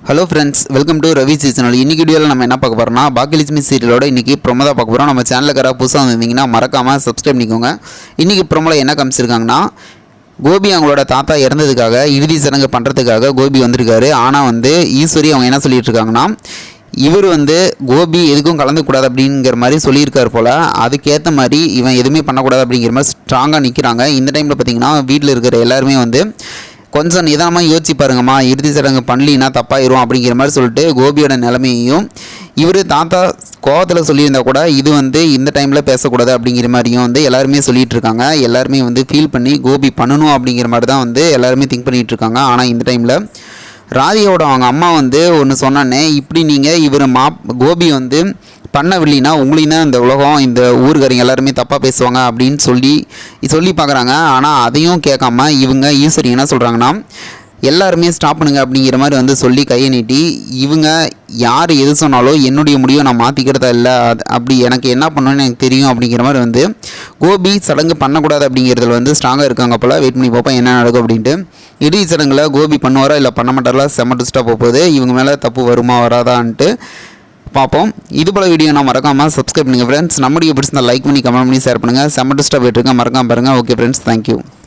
Hello friends welcome to Ravi seasonal இன்னைக்கு வீடியோவில் நம்ம என்ன பார்க்க போகிறோம்னா பாக்கியலட்சுமி சீரியலோட இன்றைக்கி ப்ரொமோ தான் பார்க்க போகிறோம் நம்ம சேனலுக்கு புதுசாக வந்திருந்தீங்கன்னா மறக்காமல் சப்ஸ்கிரைப் பண்ணிக்கோங்க. இன்றைக்கி ப்ரொமோவில் என்ன காமிச்சிருக்காங்கன்னா கோபி அவங்களோட தாத்தா இறந்ததுக்காக இறுதி சடங்கு பண்ணுறதுக்காக கோபி வந்திருக்காரு. ஆனால் வந்து ஈஸ்வரி அவங்க என்ன சொல்லிட்டு இருக்காங்கன்னா இவர் வந்து கோபி எதுக்கும் கலந்துக்கூடாது அப்படிங்கிற மாதிரி சொல்லியிருக்கார் போல். அதுக்கேற்ற மாதிரி இவன் எதுவுமே பண்ணக்கூடாது அப்படிங்கிற மாதிரி ஸ்ட்ராங்காக நிற்கிறாங்க இந்த டைமில் பார்த்தீங்கன்னா வீட்டில் இருக்கிற எல்லாருமே வந்து கொஞ்சம் நிதானமாக யோசிச்சு பாருங்கம்மா. இறுதி சடங்கு பண்ணலின்னா தப்பாயிரும் அப்படிங்கிற மாதிரி சொல்லிட்டு கோபியோட நிலைமையையும் இவர் தாத்தா கோவத்தில் சொல்லியிருந்தா கூட இது வந்து இந்த டைமில் பேசக்கூடாது அப்படிங்கிற மாதிரியும் வந்து எல்லாருமே சொல்லிகிட்டு இருக்காங்க எல்லாருமே வந்து ஃபீல் பண்ணி கோபி பண்ணணும் அப்படிங்கிற மாதிரி தான் வந்து எல்லாருமே திங்க் பண்ணிட்டு இருக்காங்க ஆனால் இந்த டைமில் ராதிகாவோட அவங்க அம்மா வந்து ஒன்று சொன்னானே இப்படி நீங்கள் இவர் மா கோபி வந்து பண்ணவில்லைன்னா உங்களையும் தான் இந்த உலகம் இந்த ஊருக்காரங்க எல்லாருமே தப்பாக பேசுவாங்க அப்படின்னு சொல்லி சொல்லி பார்க்குறாங்க. ஆனால் அதையும் கேட்காம இவங்க ஈஸ்வரி என்ன சொல்கிறாங்கன்னா எல்லாருமே ஸ்டாப் பண்ணுங்க அப்படிங்கிற மாதிரி வந்து சொல்லி கையை நீட்டி இவங்க யார் எது சொன்னாலும் என்னுடைய முடிவை நான் மாற்றிக்கிறதா இல்லை அது அப்படி எனக்கு என்ன பண்ணணும்னு எனக்கு தெரியும் அப்படிங்கிற மாதிரி வந்து கோபி சடங்கு பண்ணக்கூடாது அப்படிங்கிறதுல வந்து ஸ்ட்ராங்காக இருக்காங்க போல். வெயிட் பண்ணி பார்ப்போம் என்ன நடக்கும் அப்படின்ட்டு. இறுதி சடங்கில் கோபி பண்ணுவாரா இல்லை பண்ண மாட்டாரா? செம்ம டிஸ்டாக போகுது. இவங்க மேலே தப்பு வருமா வராதான்ட்டு பார்ப்போம். இது போல வீடியோ நான் மறக்காமல் சப்ஸ்கிரைப் பண்ணுங்கள் ஃப்ரெண்ட்ஸ் நம்முடைய பிடிச்சிருந்தால் லைக் பண்ணி கமெண்ட் பண்ணி ஷேர் பண்ணுங்கள் செம்ம டிஸ்டாக போயிட்டுருக்கேன் மறக்காம பாருங்கள் ஓகே ஃப்ரெண்ட்ஸ் தேங்க்யூ